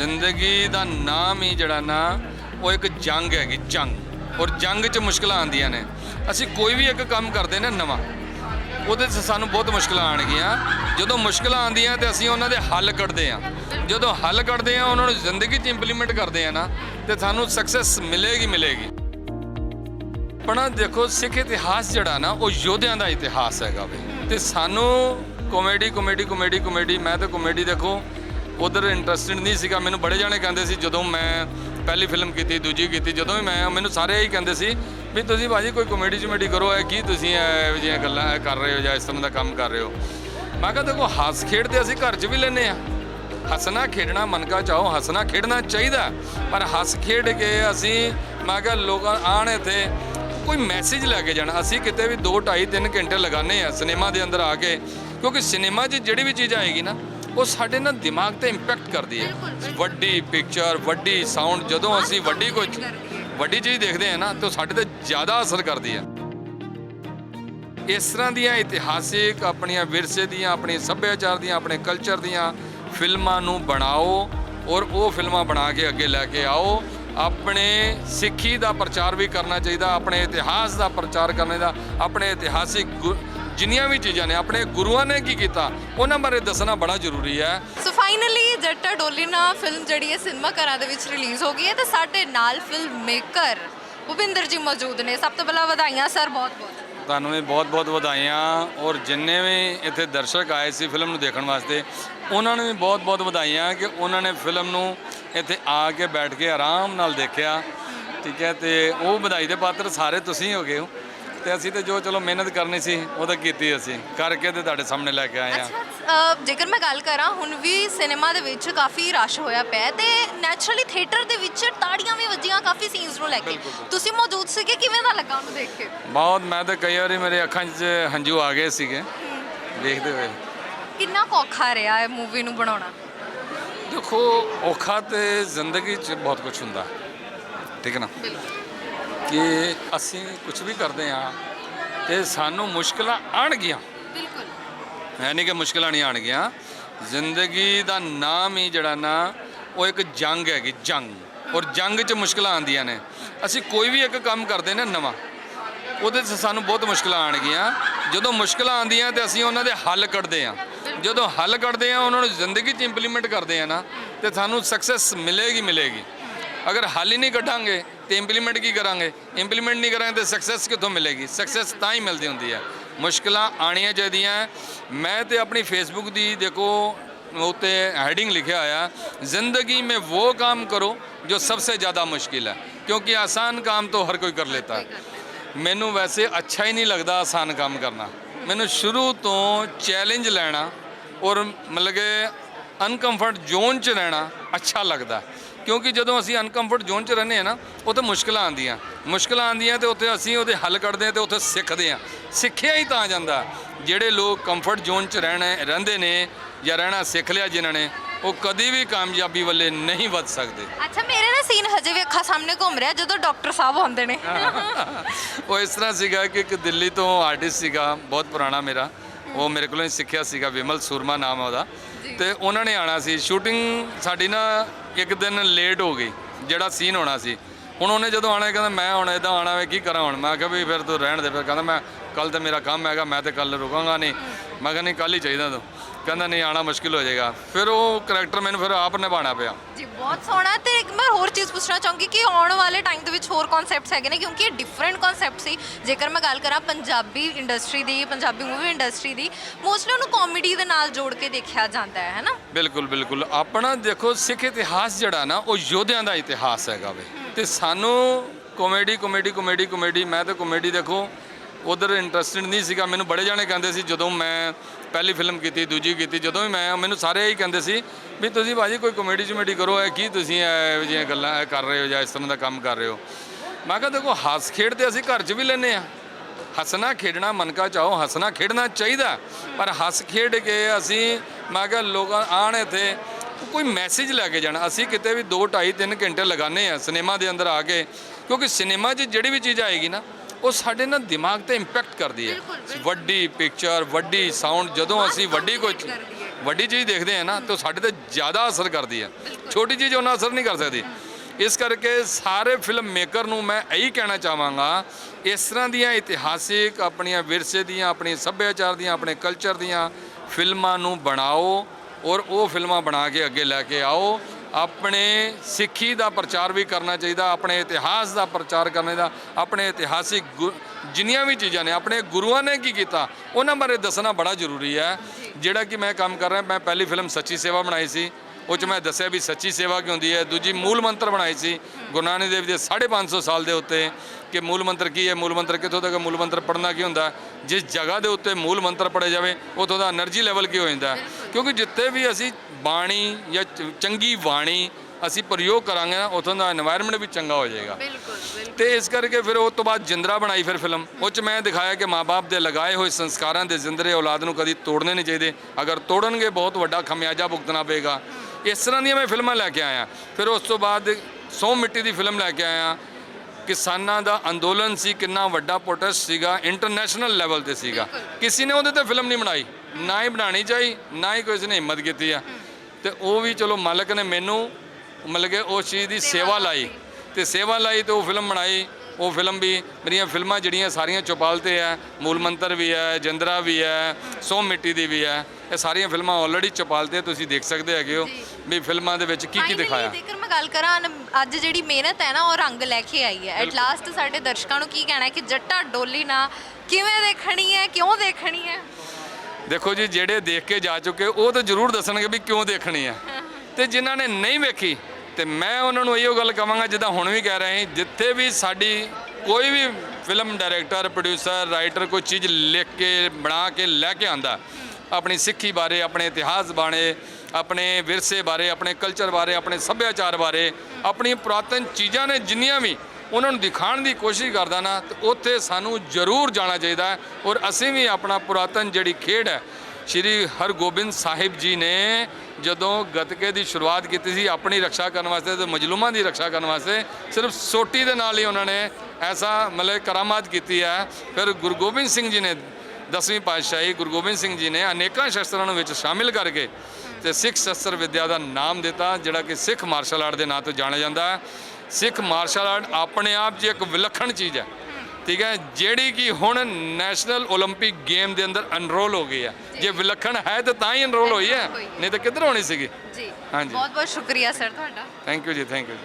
ਜ਼ਿੰਦਗੀ ਦਾ ਨਾਮ ਹੀ ਜਿਹੜਾ ਨਾ, ਉਹ ਇੱਕ ਜੰਗ ਹੈਗੀ, ਜੰਗ। ਔਰ ਜੰਗ 'ਚ ਮੁਸ਼ਕਲਾਂ ਆਉਂਦੀਆਂ ਨੇ। ਅਸੀਂ ਕੋਈ ਵੀ ਇੱਕ ਕੰਮ ਕਰਦੇ ਨੇ ਨਵਾਂ, ਉਹਦੇ 'ਚ ਸਾਨੂੰ ਬਹੁਤ ਮੁਸ਼ਕਲਾਂ ਆਣਗੀਆਂ ਜਦੋਂ ਮੁਸ਼ਕਲਾਂ ਆਉਂਦੀਆਂ ਤੇ ਅਸੀਂ ਉਹਨਾਂ ਦੇ ਹੱਲ ਕੱਢਦੇ ਆ ਜਦੋਂ ਹੱਲ ਕੱਢਦੇ ਆ ਉਹਨਾਂ ਨੂੰ ਜ਼ਿੰਦਗੀ 'ਚ ਇੰਪਲੀਮੈਂਟ ਕਰਦੇ ਆ ਨਾ, ਤੇ ਸਾਨੂੰ ਸਕਸੈਸ ਮਿਲੇਗੀ ਮਿਲੇਗੀ। ਆਪਣਾ ਦੇਖੋ, ਸਿੱਖ ਇਤਿਹਾਸ ਜਿਹੜਾ ਨਾ, ਉਹ ਯੋਧਿਆਂ ਦਾ ਇਤਿਹਾਸ ਹੈਗਾ ਵੇ। ਤੇ ਸਾਨੂੰ ਕਾਮੇਡੀ ਕਾਮੇਡੀ ਕਾਮੇਡੀ ਕਾਮੇਡੀ ਮੈਂ ਤਾਂ ਕਾਮੇਡੀ ਦੇਖੋ ਉਧਰ ਇੰਟਰਸਟਿਡ ਨਹੀਂ ਸੀਗਾ। ਮੈਨੂੰ ਬੜੇ ਜਾਣੇ ਕਹਿੰਦੇ ਸੀ, ਜਦੋਂ ਮੈਂ ਪਹਿਲੀ ਫਿਲਮ ਕੀਤੀ, ਦੂਜੀ ਕੀਤੀ, ਜਦੋਂ ਵੀ ਮੈਂ, ਮੈਨੂੰ ਸਾਰੇ ਇਹੀ ਕਹਿੰਦੇ ਸੀ ਵੀ ਤੁਸੀਂ ਬਾਜੀ ਕੋਈ ਕਮੇਡੀ ਚਮੇਡੀ ਕਰੋ, ਇਹ ਕੀ ਤੁਸੀਂ ਇਹੋ ਜਿਹੀਆਂ ਗੱਲਾਂ ਇਹ ਕਰ ਰਹੇ ਹੋ ਜਾਂ ਇਸ ਤਰ੍ਹਾਂ ਦਾ ਕੰਮ ਕਰ ਰਹੇ ਹੋ? ਮੈਂ ਕਿਹਾ, ਦੇਖੋ, ਹੱਸ ਖੇਡ ਤੇ ਅਸੀਂ ਘਰ 'ਚ ਵੀ ਲੈਨੇ ਆ ਹੱਸਣਾ ਖੇਡਣਾ ਮਨ ਕਾ ਚਾਹੋ, ਹੱਸਣਾ ਖੇਡਣਾ ਚਾਹੀਦਾ। ਪਰ ਹੱਸ ਖੇਡ ਕੇ ਅਸੀਂ, ਮੈਂ ਕਿਹਾ, ਲੋਕਾਂ ਆਣ ਇੱਥੇ, ਕੋਈ ਮੈਸੇਜ ਲੈ ਕੇ ਜਾਣਾ। ਅਸੀਂ ਕਿਤੇ ਵੀ 2 2.5 3 ਘੰਟੇ ਲਗਾਉਂਦੇ ਆ ਸਿਨੇਮਾ ਦੇ ਅੰਦਰ ਆ ਕੇ। ਕਿਉਂਕਿ ਸਿਨੇਮਾ 'ਚ ਜਿਹੜੀ ਵੀ ਚੀਜ਼ ਆਏਗੀ ਨਾ ਉਹ ਸਾਡੇ ਨਾਲ ਦਿਮਾਗ ਤੇ ਇੰਪੈਕਟ ਕਰਦੀ ਹੈ। ਵੱਡੀ ਪਿਕਚਰ ਵੱਡੀ ਸਾਊਂਡ ਜਦੋਂ ਅਸੀਂ ਵੱਡੀ ਕੋਈ ਵੱਡੀ ਚੀਜ਼ ਦੇਖਦੇ ਆ ਨਾ ਤਾਂ ਸਾਡੇ ਤੇ ਜ਼ਿਆਦਾ ਅਸਰ ਕਰਦੀ ਹੈ। ਇਸ ਤਰ੍ਹਾਂ ਦੀਆਂ ਇਤਿਹਾਸਿਕ ਆਪਣੀਆਂ ਵਿਰਸੇ ਦੀਆਂ ਆਪਣੇ ਸੱਭਿਆਚਾਰ ਦੀਆਂ ਆਪਣੇ ਕਲਚਰ ਦੀਆਂ ਫਿਲਮਾਂ ਨੂੰ ਬਣਾਓ ਔਰ ਉਹ ਫਿਲਮਾਂ ਬਣਾ ਕੇ ਅੱਗੇ ਲੈ ਕੇ ਆਓ। ਆਪਣੇ ਸਿੱਖੀ ਦਾ ਪ੍ਰਚਾਰ ਵੀ ਕਰਨਾ ਚਾਹੀਦਾ ਆਪਣੇ ਇਤਿਹਾਸ ਦਾ ਪ੍ਰਚਾਰ ਕਰਨੇ ਦਾ ਆਪਣੇ ਇਤਿਹਾਸਿਕ ਜਿੰਨੀਆਂ ਵੀ ਚੀਜ਼ਾਂ ਨੇ ਆਪਣੇ ਗੁਰੂਆਂ ਨੇ ਕੀ ਕੀਤਾ ਉਹਨਾਂ ਬਾਰੇ ਦੱਸਣਾ ਬੜਾ ਜ਼ਰੂਰੀ ਹੈ। ਸੋ ਫਾਈਨਲੀ ਜੱਟਾ ਡੋਲੀਨਾ ਫਿਲਮ ਜਿਹੜੀ ਹੈ ਸਿਨੇਮਾ ਘਰਾਂ ਦੇ ਵਿੱਚ ਰਿਲੀਜ਼ ਹੋ ਗਈ ਹੈ ਤੇ ਸਾਡੇ ਨਾਲ ਫਿਲਮ ਮੇਕਰ ਭੁਪਿੰਦਰ ਜੀ ਮੌਜੂਦ ਨੇ। ਸਭ ਤੋਂ ਪਹਿਲਾਂ ਵਧਾਈਆਂ ਸਰ ਬਹੁਤ ਬਹੁਤ। ਤੁਹਾਨੂੰ ਵੀ ਬਹੁਤ-ਬਹੁਤ ਵਧਾਈਆਂ ਔਰ ਜਿੰਨੇ ਵੀ ਇੱਥੇ ਦਰਸ਼ਕ ਆਏ ਸੀ ਫਿਲਮ ਨੂੰ ਦੇਖਣ ਵਾਸਤੇ ਉਹਨਾਂ ਨੂੰ ਵੀ ਬਹੁਤ-ਬਹੁਤ ਵਧਾਈਆਂ ਕਿ ਉਹਨਾਂ ਨੇ ਫਿਲਮ ਨੂੰ ਇੱਥੇ ਆ ਕੇ ਬੈਠ ਕੇ ਆਰਾਮ ਨਾਲ ਦੇਖਿਆ। ਠੀਕ ਹੈ ਤੇ ਉਹ ਵਧਾਈ ਦੇ ਪਾਤਰ ਸਾਰੇ ਤੁਸੀਂ ਹੋ ਗਏ ਹੋ। ਤੇ ਅਸੀਂ ਤੇ ਜੋ ਚਲੋ ਮਿਹਨਤ ਕਰਨੀ ਸੀ ਉਹ ਤਾਂ ਕੀਤੀ ਅਸੀਂ। ਕਰਕੇ ਤੇ ਤੁਹਾਡੇ ਸਾਹਮਣੇ ਲੈ ਕੇ ਆਏ ਆ ਅੱਛਾ ਅ, ਜੇਕਰ ਮੈਂ ਗੱਲ ਕਰਾਂ ਹੁਣ ਵੀ ਸਿਨੇਮਾ ਦੇ ਵਿੱਚ ਕਾਫੀ ਰਸ਼ ਹੋਇਆ ਪਿਆ ਹੈ ਤੇ ਨੈਚੁਰਲੀ ਥੀਏਟਰ ਦੇ ਵਿੱਚ ਤਾੜੀਆਂ ਵੀ ਵੱਜੀਆਂ ਕਾਫੀ ਸੀਨਸ ਨੂੰ ਲੈ ਕੇ। ਤੁਸੀਂ ਮੌਜੂਦ ਸੀਗੇ ਕਿਵੇਂ ਦਾ ਲੱਗਾ ਉਹਨੂੰ ਦੇਖ ਕੇ? ਬਹੁਤ ਮੈਂ ਤਾਂ ਕਈ ਵਾਰੀ ਮੇਰੇ ਅੱਖਾਂ 'ਚ ਹੰਝੂ ਆ ਗਏ ਸੀਗੇ। ਦੇਖਦੇ ਹੋਏ। ਕਿੰਨਾ ਕੁ ਔਖਾ ਰਿਹਾ ਹੈ ਮੂਵੀ ਨੂੰ ਬਣਾਉਣਾ? ਦੇਖੋ ਔਖਾ ਤੇ ਜ਼ਿੰਦਗੀ 'ਚ ਬਹੁਤ ਕੁਝ ਹੁੰਦਾ। ਠੀਕ ਹੈ ਨਾ? ਕਿ ਅਸੀਂ ਕੁਝ ਵੀ ਕਰਦੇ ਆ ਤੇ ਸਾਨੂੰ ਮੁਸ਼ਕਲਾਂ ਆਣਗੀਆਂ ਬਿਲਕੁਲ। ਹੈ ਨਹੀਂ ਕਿ ਮੁਸ਼ਕਲਾਂ ਨਹੀਂ ਆਣਗੀਆਂ ਜ਼ਿੰਦਗੀ ਦਾ ਨਾਮ ਹੀ ਜਿਹੜਾ ਨਾ ਉਹ ਇੱਕ ਜੰਗ ਹੈਗੀ ਜੰਗ। ਔਰ ਜੰਗ 'ਚ ਮੁਸ਼ਕਲਾਂ ਆਉਂਦੀਆਂ ਨੇ। ਅਸੀਂ ਕੋਈ ਵੀ ਇੱਕ ਕੰਮ ਕਰਦੇ ਨੇ ਨਵਾਂ ਉਹਦੇ 'ਚ ਸਾਨੂੰ ਬਹੁਤ ਮੁਸ਼ਕਲਾਂ ਆਣਗੀਆਂ ਜਦੋਂ ਮੁਸ਼ਕਲਾਂ ਆਉਂਦੀਆਂ ਤੇ ਅਸੀਂ ਉਹਨਾਂ ਦੇ ਹੱਲ ਕੱਢਦੇ ਆ ਜਦੋਂ ਹੱਲ ਕੱਢਦੇ ਆ ਉਹਨਾਂ ਨੂੰ ਜ਼ਿੰਦਗੀ 'ਚ ਇੰਪਲੀਮੈਂਟ ਕਰਦੇ ਆ ਨਾ ਤੇ ਸਾਨੂੰ ਸਕਸੈਸ ਮਿਲੇਗੀ ਮਿਲੇਗੀ। ਅਗਰ ਹੱਲ ਹੀ ਨਹੀਂ ਕੱਢਾਂਗੇ ਤੇ ਇੰਪਲੀਮੈਂਟ ਕੀ ਕਰਾਂਗੇ ਇੰਪਲੀਮੈਂਟ ਨਹੀਂ ਕਰਾਂਗੇ ਤੇ ਸਕਸੈਸ ਕਿੱਥੋਂ ਮਿਲੇਗੀ ਸਕਸੈਸ ਤਾਂ ਹੀ ਮਿਲਦੀ ਹੁੰਦੀ ਹੈ ਮੁਸ਼ਕਲਾਂ ਆਣੀਆਂ ਚਾਹੀਦੀਆਂ ਮੈਂ ਤੇ ਆਪਣੀ ਫੇਸਬੁੱਕ ਦੀ ਦੇਖੋ ਉੱਤੇ ਹੈਡਿੰਗ ਲਿਖਿਆ ਆਇਆ ਜ਼ਿੰਦਗੀ में वो काम करो जो सबसे ज़्यादा मुश्किल है क्योंकि आसान काम तो हर कोई कर लेता है ਮੈਨੂੰ ਵੈਸੇ ਅੱਛਾ ਹੀ ਨਹੀਂ ਲੱਗਦਾ ਆਸਾਨ ਕੰਮ ਕਰਨਾ ਮੈਨੂੰ ਸ਼ੁਰੂ ਤੋਂ ਚੈਲੰਜ ਲੈਣਾ ਔਰ ਮਤਲਬ ਕਿ ਅਨਕੰਫਰਟ ਜ਼ੋਨ 'ਚ ਰਹਿਣਾ ਅੱਛਾ ਲੱਗਦਾ ਕਿਉਂਕਿ ਜਦੋਂ ਅਸੀਂ ਅਨਕੰਫਰਟ ਜ਼ੋਨ 'ਚ ਰਹਿੰਦੇ ਆ ਨਾ ਉੱਥੇ ਮੁਸ਼ਕਲਾਂ ਆਉਂਦੀਆਂ। ਮੁਸ਼ਕਲਾਂ ਆਉਂਦੀਆਂ ਤੇ ਉੱਥੇ ਅਸੀਂ ਉਹਦੇ ਹੱਲ ਕੱਢਦੇ ਆ ਤੇ ਉੱਥੇ ਸਿੱਖਦੇ ਆ ਸਿੱਖਿਆ ਹੀ ਤਾਂ ਜਾਂਦਾ। ਜਿਹੜੇ ਲੋਕ ਕੰਫਰਟ ਜ਼ੋਨ 'ਚ ਰਹਿਣਾ ਰਹਿੰਦੇ ਨੇ ਜਾਂ ਰਹਿਣਾ ਸਿੱਖ ਲਿਆ ਜਿਨ੍ਹਾਂ ਨੇ ਉਹ ਕਦੀ ਵੀ ਕਾਮਯਾਬੀ ਵੱਲੇ ਨਹੀਂ ਵੱਧ ਸਕਦੇ। ਅੱਛਾ ਮੇਰੇ ਨਾ ਸੀਨ ਹਜੇ ਵੀ ਅੱਖਾਂ ਸਾਹਮਣੇ ਘੁੰਮ ਰਿਹਾ ਜਦੋਂ ਡਾਕਟਰ ਸਾਹਿਬ ਆਉਂਦੇ ਨੇ। ਉਹ ਇਸ ਤਰ੍ਹਾਂ ਸੀਗਾ ਕਿ ਇੱਕ ਦਿੱਲੀ ਤੋਂ ਆਰਟਿਸਟ ਸੀਗਾ ਬਹੁਤ ਪੁਰਾਣਾ ਮੇਰਾ। ਉਹ ਮੇਰੇ ਕੋਲੋਂ ਹੀ ਸਿੱਖਿਆ ਸੀਗਾ ਵਿਮਲ ਸੂਰਮਾ ਨਾਮ ਉਹਦਾ। ਤੇ ਉਹਨਾਂ ਨੇ ਆਣਾ ਸੀ। ਸ਼ੂਟਿੰਗ ਸਾਡੀ ਨਾ ਇੱਕ ਦਿਨ ਲੇਟ ਹੋ ਗਈ, ਜਿਹੜਾ ਸੀਨ ਹੋਣਾ ਸੀ। ਹੁਣ ਉਹਨੇ ਜਦੋਂ ਆਣਾ, ਕਹਿੰਦਾ ਮੈਂ ਹੁਣ ਇਦਾਂ ਆਣਾ ਵੇ, ਕੀ ਕਰਾਂ ਹੁਣ? ਮੈਂ ਕਿਹਾ ਵੀ ਫਿਰ ਤੂੰ ਰਹਿਣ ਦੇ, ਫਿਰ ਕਹਿੰਦਾ ਮੈਂ ਕੱਲ ਤੇ ਮੇਰਾ ਕੰਮ ਹੈਗਾ, ਮੈਂ ਤੇ ਕੱਲ ਰੁਕਾਂਗਾ ਨਹੀਂ। ਮੈਂ ਕਿਹਾ ਨਹੀਂ ਕੱਲ ਹੀ ਚਾਹੀਦਾ ਤੂੰ। ਕਹਿੰਦਾ ਨਹੀਂ ਆਣਾ ਮੁਸ਼ਕਿਲ ਹੋ ਜਾਏਗਾ। ਫਿਰ ਉਹ ਕਰੈਕਟਰ ਮੈਨੂੰ ਫਿਰ ਆਪ ਨਿਭਾਉਣਾ ਪਿਆ। ਜੀ ਬਹੁਤ ਸੋਹਣਾ ਤੇ ਇੱਕ ਮੈਂ ਹੋਰ ਚੀਜ਼ ਪੁੱਛਣਾ ਚਾਹੂੰਗੀ ਕਿ ਆਉਣ ਵਾਲੇ ਟਾਈਮ ਦੇ ਵਿੱਚ ਹੋਰ ਕਨਸੈਪਟਸ ਹੈਗੇ ਨੇ ਕਿਉਂਕਿ ਇਹ ਡਿਫਰੈਂਟ ਕਨਸੈਪਟ ਸੀ। ਜੇਕਰ ਮੈਂ ਗੱਲ ਕਰਾਂ ਪੰਜਾਬੀ ਇੰਡਸਟਰੀ ਦੀ ਪੰਜਾਬੀ ਮੂਵੀ ਇੰਡਸਟਰੀ ਦੀ ਮੋਸਟਲੀ ਉਹਨੂੰ ਕਾਮੇਡੀ ਦੇ ਨਾਲ ਜੋੜ ਕੇ ਦੇਖਿਆ ਜਾਂਦਾ ਹੈ ਹੈਨਾ? ਬਿਲਕੁਲ ਬਿਲਕੁਲ। ਆਪਣਾ ਦੇਖੋ ਸਿੱਖ ਇਤਿਹਾਸ ਜਿਹੜਾ ਨਾ ਉਹ ਯੋਧਿਆਂ ਦਾ ਇਤਿਹਾਸ ਹੈਗਾ ਵੇ। ਤੇ ਸਾਨੂੰ ਕਾਮੇਡੀ ਕਾਮੇਡੀ ਕਾਮੇਡੀ ਕਾਮੇਡੀ ਮੈਂ ਤਾਂ ਕਾਮੇਡੀ ਦੇਖੋ ਉਧਰ ਇੰਟਰਸਟਿਡ ਨਹੀਂ ਸੀਗਾ। ਮੈਨੂੰ ਬੜੇ ਜਾਣੇ ਕਹਿੰਦੇ ਸੀ ਜਦੋਂ ਮੈਂ ਪਹਿਲੀ ਫਿਲਮ ਕੀਤੀ, ਦੂਜੀ ਕੀਤੀ, ਜਦੋਂ ਵੀ ਮੈਂ, ਮੈਨੂੰ ਸਾਰੇ ਇਹੀ ਕਹਿੰਦੇ ਸੀ ਵੀ ਤੁਸੀਂ ਬਾਜੀ ਕੋਈ ਕਮੇਡੀ ਚਮੇਡੀ ਕਰੋ, ਇਹ ਕੀ ਤੁਸੀਂ ਇਹੋ ਜਿਹੀਆਂ ਗੱਲਾਂ ਇਹ ਕਰ ਰਹੇ ਹੋ ਜਾਂ ਇਸ ਤਰ੍ਹਾਂ ਦਾ ਕੰਮ ਕਰ ਰਹੇ ਹੋ? ਮੈਂ ਕਿਹਾ ਦੇਖੋ, ਹੱਸ ਖੇਡ ਤੇ ਅਸੀਂ ਘਰ 'ਚ ਵੀ ਲੈਨੇ ਆ ਹੱਸਣਾ ਖੇਡਣਾ ਮਨ ਕਾ ਚਾਹੋ, ਹੱਸਣਾ ਖੇਡਣਾ ਚਾਹੀਦਾ। ਪਰ ਹੱਸ ਖੇਡ ਕੇ ਅਸੀਂ, ਮੈਂ ਕਿਹਾ ਲੋਕਾਂ, ਆਣ ਇੱਥੇ, ਕੋਈ ਮੈਸੇਜ ਲੈ ਕੇ ਜਾਣਾ। ਅਸੀਂ ਕਿਤੇ ਵੀ 2 2.5 3 ਘੰਟੇ ਲਗਾਉਂਦੇ ਆ ਸਿਨੇਮਾ ਦੇ ਅੰਦਰ ਆ ਕੇ। ਕਿਉਂਕਿ ਸਿਨੇਮਾ 'ਚ ਜਿਹੜੀ ਵੀ ਚੀਜ਼ ਆਏਗੀ ਨਾ ਉਹ ਸਾਡੇ ਨਾਲ ਦਿਮਾਗ ਤੇ ਇੰਪੈਕਟ ਕਰਦੀ ਹੈ। ਵੱਡੀ ਪਿਕਚਰ ਵੱਡੀ ਸਾਊਂਡ ਜਦੋਂ ਅਸੀਂ ਵੱਡੀ ਕੋਈ ਵੱਡੀ ਚੀਜ਼ ਦੇਖਦੇ ਆ ਨਾ ਤੇ ਸਾਡੇ ਤੇ ਜ਼ਿਆਦਾ ਅਸਰ ਕਰਦੀ ਹੈ। ਛੋਟੀ ਚੀਜ਼ ਉਹਨਾਂ ਅਸਰ ਨਹੀਂ ਕਰ ਸਕਦੀ। ਇਸ ਕਰਕੇ ਸਾਰੇ ਫਿਲਮ ਮੇਕਰ ਨੂੰ ਮੈਂ ਇਹੀ ਕਹਿਣਾ ਚਾਹਾਂਗਾ ਇਸ ਤਰ੍ਹਾਂ ਦੀਆਂ ਇਤਿਹਾਸਿਕ ਆਪਣੀਆਂ ਵਿਰਸੇ ਦੀਆਂ ਆਪਣੇ ਸੱਭਿਆਚਾਰ ਦੀਆਂ ਆਪਣੇ ਕਲਚਰ ਦੀਆਂ ਫਿਲਮਾਂ ਨੂੰ ਬਣਾਓ ਔਰ ਉਹ ਫਿਲਮਾਂ ਬਣਾ ਕੇ ਅੱਗੇ ਲੈ ਕੇ ਆਓ। ਆਪਣੇ ਸਿੱਖੀ ਦਾ ਪ੍ਰਚਾਰ ਵੀ ਕਰਨਾ ਚਾਹੀਦਾ, ਆਪਣੇ ਇਤਿਹਾਸ ਦਾ ਪ੍ਰਚਾਰ ਕਰਨੇ ਦਾ ਆਪਣੇ ਇਤਿਹਾਸਿਕ ਜਿੰਨੀਆਂ ਵੀ ਚੀਜ਼ਾਂ ਨੇ, ਆਪਣੇ ਗੁਰੂਆਂ ਨੇ ਕੀ ਕੀਤਾ, ਉਹਨਾਂ ਬਾਰੇ ਦੱਸਣਾ ਬੜਾ ਜ਼ਰੂਰੀ ਹੈ। ਜਿਹੜਾ ਕਿ ਮੈਂ ਕੰਮ ਕਰ ਰਿਹਾ, ਮੈਂ ਪਹਿਲੀ ਫਿਲਮ ਸੱਚੀ ਸੇਵਾ ਬਣਾਈ ਸੀ, ਉਹ ਚ ਮੈਂ ਦੱਸਿਆ ਵੀ ਸੱਚੀ ਸੇਵਾ ਕੀ ਹੁੰਦੀ ਹੈ, ਦੂਜੀ ਮੂਲ ਮੰਤਰ ਬਣਾਈ ਸੀ, ਗੁਰੂ ਨਾਨਕ ਦੇਵ ਦੇ 550 ਸਾਲ ਦੇ ਉੱਤੇ, ਕਿ ਮੂਲ ਮੰਤਰ ਕੀ ਹੈ, ਮੂਲ ਮੰਤਰ ਕਿੱਥੋਂ ਤੱਕ, ਮੂਲ ਮੰਤਰ ਪੜਨਾ ਕੀ ਹੁੰਦਾ, ਜਿਸ ਜਗ੍ਹਾ ਦੇ ਉੱਤੇ ਮੂਲ ਮੰਤਰ ਪੜਿਆ ਜਾਵੇ, ਉਥੋਂ ਦਾ એનર્ਜੀ ਲੈਵਲ ਕੀ ਹੋ ਜਾਂਦਾ। ਕਿਉਂਕਿ ਜਿੱਥੇ ਵੀ ਅਸੀਂ ਬਾਣੀ ਜਾਂ ਚੰਗੀ ਬਾਣੀ ਅਸੀਂ ਪ੍ਰਯੋਗ ਕਰਾਂਗੇ ਨਾ ਉਥੋਂ ਦਾ এনवायरमेंट ਵੀ ਚੰਗਾ ਹੋ ਜਾਏਗਾ। ਬਿਲਕੁਲ ਤੇ ਇਸ ਕਰਕੇ ਫਿਰ ਉਹ ਤੋਂ ਬਾਅਦ ਜਿੰਦਰਾ ਬਣਾਈ ਫਿਰ ਫਿਲਮ। ਉਹ ਚ ਮੈਂ ਦਿਖਾਇਆ ਕਿ ਮਾਪੇ ਦੇ ਲਗਾਏ ਹੋਏ ਸੰਸਕਾਰਾਂ ਦੇ ਜ਼ਿੰਦਰੇ ਔਲਾਦ ਨੂੰ ਕਦੀ ਤੋੜਨੇ ਨਹੀਂ ਚਾਹੀਦੇ। ਅਗਰ ਤੋੜਨਗੇ ਬਹੁਤ ਵੱਡਾ ਖਮਿਆਜਾ ਭੁਗਤਣਾ ਪਏਗਾ। ਇਸ ਤਰ੍ਹਾਂ ਦੀਆਂ ਮੈਂ ਫਿਲਮਾਂ ਲੈ ਕੇ ਆਇਆ। ਫਿਰ ਉਸ ਤੋਂ ਬਾਅਦ ਸੌ ਮਿੱਟੀ ਦੀ ਫਿਲਮ ਲੈ ਕੇ ਆਇਆ। ਕਿਸਾਨਾਂ ਦਾ ਅੰਦੋਲਨ ਸੀ ਕਿੰਨਾ ਵੱਡਾ ਪ੍ਰੋਟੈਸਟ ਸੀਗਾ ਇੰਟਰਨੈਸ਼ਨਲ ਲੈਵਲ ਤੇ ਸੀਗਾ। ਕਿਸੇ ਨੇ ਉਹਦੇ ਤੇ ਫਿਲਮ ਨਹੀਂ ਬਣਾਈ। ਨਾ ਹੀ ਬਣਾਣੀ ਚਾਹੀ ਨਾ ਹੀ ਕਿਸੇ ਨੇ ਹਿੰਮਤ ਕੀਤੀ ਆ। ਤੇ ਉਹ ਵੀ ਚਲੋ ਮਾਲਕ ਨੇ ਮੈਨੂੰ ਮਤਲਬ ਕਿ ਉਸ ਚੀਜ਼ ਦੀ ਸੇਵਾ ਲਾਈ। ਤੇ ਸੇਵਾ ਲਾਈ ਤੇ ਉਹ ਫਿਲਮ ਬਣਾਈ। ਉਹ ਫਿਲਮ ਵੀ ਮੇਰੀਆਂ ਫਿਲਮਾਂ ਜਿਹੜੀਆਂ ਸਾਰੀਆਂ ਚੌਪਾਲ ਤੇ ਹੈ ਮੂਲ ਮੰਤਰ ਵੀ ਹੈ ਜੰਦਰਾ ਵੀ ਹੈ ਸੋ ਮਿੱਟੀ ਦੀ ਵੀ ਹੈ ਇਹ ਸਾਰੀਆਂ ਫਿਲਮਾਂ ਆਲਰੇਡੀ ਚੌਪਾਲ ਤੇ ਤੁਸੀਂ ਦੇਖ ਸਕਦੇ ਹੈਗੇ ਹੋ ਵੀ ਫਿਲਮਾਂ ਦੇ ਵਿੱਚ ਕੀ ਕੀ ਦਿਖਾਇਆ। ਜੇਕਰ ਮੈਂ ਗੱਲ ਕਰਾਂ ਅਨ- ਅੱਜ ਜਿਹੜੀ ਮਿਹਨਤ ਹੈ ਨਾ ਉਹ ਰੰਗ ਲੈ ਕੇ ਆਈ ਹੈ। ਐਟ ਲਾਸਟ ਸਾਡੇ ਦਰਸ਼ਕਾਂ ਨੂੰ ਕੀ ਕਹਿਣਾ ਹੈ ਕਿ ਜੱਟਾ ਡੋਲੀ ਨਾ ਕਿਵੇਂ ਦੇਖਣੀ ਹੈ ਕਿਉਂ ਦੇਖਣੀ ਹੈ? ਦੇਖੋ ਜੀ, ਜਿਹੜੇ ਦੇਖ ਕੇ ਜਾ ਚੁੱਕੇ, ਉਹ ਤਾਂ ਜ਼ਰੂਰ ਦੱਸਣਗੇ ਵੀ ਕਿਉਂ ਦੇਖਣੀ ਹੈ ਤੇ ਜਿਨ੍ਹਾਂ ਨੇ ਨਹੀਂ ਵੇਖੀ, ਤੇ ਮੈਂ ਉਹਨਾਂ ਨੂੰ ਇਹੋ ਗੱਲ ਕਵਾਂਗਾ, ਜਿੱਦਾਂ ਹੁਣ ਵੀ ਕਹਿ ਰਹੇ ਹਾਂ ਜਿੱਥੇ ਵੀ ਸਾਡੀ ਕੋਈ ਵੀ ਫਿਲਮ ਡਾਇਰੈਕਟਰ ਪ੍ਰੋਡਿਊਸਰ ਰਾਈਟਰ ਕੋਈ ਚੀਜ਼ ਲਿਖ ਕੇ, ਬਣਾ ਕੇ, ਲੈ ਕੇ ਆਂਦਾ ਆਪਣੀ ਸਿੱਖੀ ਬਾਰੇ, ਆਪਣੇ ਇਤਿਹਾਸ ਬਾਰੇ, ਆਪਣੇ ਵਿਰਸੇ ਬਾਰੇ, ਆਪਣੇ ਕਲਚਰ ਬਾਰੇ, ਆਪਣੇ ਸੱਭਿਆਚਾਰ ਬਾਰੇ ਆਪਣੀ ਪੁਰਾਤਨ ਚੀਜ਼ਾਂ ਨੇ ਜਿੰਨੀਆਂ ਵੀ ਉਹਨਾਂ ਨੂੰ ਦਿਖਾਉਣ ਦੀ ਕੋਸ਼ਿਸ਼ ਕਰਦਾ ਨਾ, ਤੇ ਉੱਥੇ ਸਾਨੂੰ ਜ਼ਰੂਰ ਜਾਣਾ ਚਾਹੀਦਾ ਹੈ ਔਰ ਅਸੀਂ ਵੀ ਆਪਣਾ ਪੁਰਾਤਨ ਜਿਹੜੀ ਖੇਡ ਹੈ, ਸ਼੍ਰੀ ਹਰਗੋਬਿੰਦ ਸਾਹਿਬ ਜੀ ਨੇ ਜਦੋਂ ਗਤਕੇ ਦੀ ਸ਼ੁਰੂਆਤ ਕੀਤੀ ਸੀ ਆਪਣੀ ਰੱਖਿਆ ਕਰਨ ਵਾਸਤੇ ਤੇ ਮਜਲੂਮਾਂ ਦੀ ਰੱਖਿਆ ਕਰਨ ਵਾਸਤੇ, ਸਿਰਫ ਸੋਟੀ ਦੇ ਨਾਲ ਹੀ ਉਹਨਾਂ ਨੇ ਐਸਾ ਮਤਲਬ ਕਰਾਮਾਤ ਕੀਤੀ ਹੈ। ਫਿਰ ਗੁਰੂ ਗੋਬਿੰਦ ਸਿੰਘ ਜੀ ਨੇ ਦਸਵੀਂ ਪਾਤਸ਼ਾਹੀ ਗੁਰੂ ਗੋਬਿੰਦ ਸਿੰਘ ਜੀ ਨੇ ਅਨੇਕਾਂ ਸ਼ਸਤਰਾਂ ਨੂੰ ਵਿੱਚ ਸ਼ਾਮਿਲ ਕਰਕੇ ਤੇ ਸਿੱਖ ਸ਼ਸਤਰ ਵਿਦਿਆ ਦਾ ਨਾਮ ਦਿੱਤਾ, ਜਿਹੜਾ ਕਿ ਸਿੱਖ ਮਾਰਸ਼ਲ ਆਰਟ ਦੇ ਨਾਂ ਤੋਂ ਜਾਣਿਆ ਜਾਂਦਾ ਹੈ। ਸਿੱਖ ਮਾਰਸ਼ਲ ਆਰਟ ਆਪਣੇ ਆਪ 'ਚ ਇੱਕ ਵਿਲੱਖਣ ਚੀਜ਼ ਹੈ ਠੀਕ ਹੈ ਜਿਹੜੀ ਕਿ ਹੁਣ ਨੈਸ਼ਨਲ 올림픽 ਗੇਮ ਦੇ ਅੰਦਰ ਅਨਰੋਲ ਹੋ ਗਈ ਹੈ ਜੇ ਵਿਲੱਖਣ ਹੈ ਤਾਂ ਤਾਂ ਹੀ ਅਨਰੋਲ ਹੋਈ ਹੈ ਨਹੀਂ ਤਾਂ ਕਿੱਧਰ ਹੋਣੀ ਸੀਗੀ ਜੀ ਹਾਂਜੀ। ਬਹੁਤ ਬਹੁਤ ਸ਼ੁਕਰੀਆ ਸਰ ਤੁਹਾਡਾ thank you ji thank you